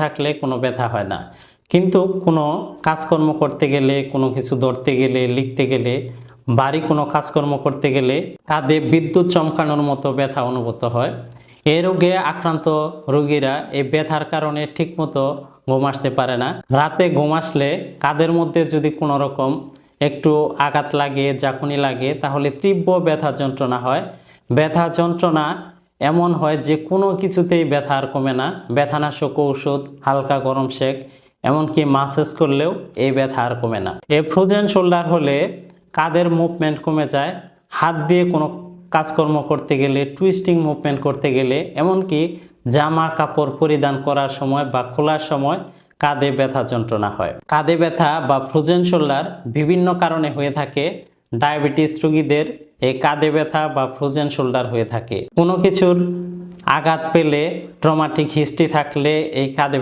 থাকলে কোনো ব্যথা হয় না। কিন্তু কোনো কাজকর্ম করতে গেলে, কোনো কিছু ধরতে গেলে, লিখতে গেলে, বাড়ি কোনো কাজকর্ম করতে গেলে কাঁধে বিদ্যুৎ চমকানোর মতো ব্যথা অনুভূত হয়। এই রোগে আক্রান্ত রোগীরা এই ব্যথার কারণে ঠিকমতো ঘুম আসতে পারে না। রাতে ঘুম আসলে কাঁধের মধ্যে যদি কোনো রকম একটু আঘাত লাগে জাকুনি লাগে, তাহলে তীব্র ব্যথা যন্ত্রণা হয়। ব্যথা যন্ত্রণা এমন হয় যে কোনো কিছুতেই ব্যথা আর কমে না। ব্যথানাশক ঔষধ, হালকা গরম শেক, এমনকি মাসাজ করলেও এই ব্যথা আর কমে না। এই ফ্রোজেন শোল্ডার হলে কাঁধের মুভমেন্ট কমে যায়, হাত দিয়ে কোনো কাজকর্ম করতে গেলে, টুইস্টিং মুভমেন্ট করতে গেলে, এমনকি জামা কাপড় পরিধান করার সময় বা খোলার সময় কাঁধে ব্যথা যন্ত্রণা হয়। কাঁধে ব্যথা বা ফ্রোজেন শোল্ডার বিভিন্ন কারণে হয়ে থাকে। ডায়াবেটিস রোগীদের এই কাঁধে ব্যথা বা ফ্রোজেন শোল্ডার হয়ে থাকে। কোনো কিছুর আঘাত পেলে, ট্রমাটিক হিস্ট্রি থাকলে এই কাঁধে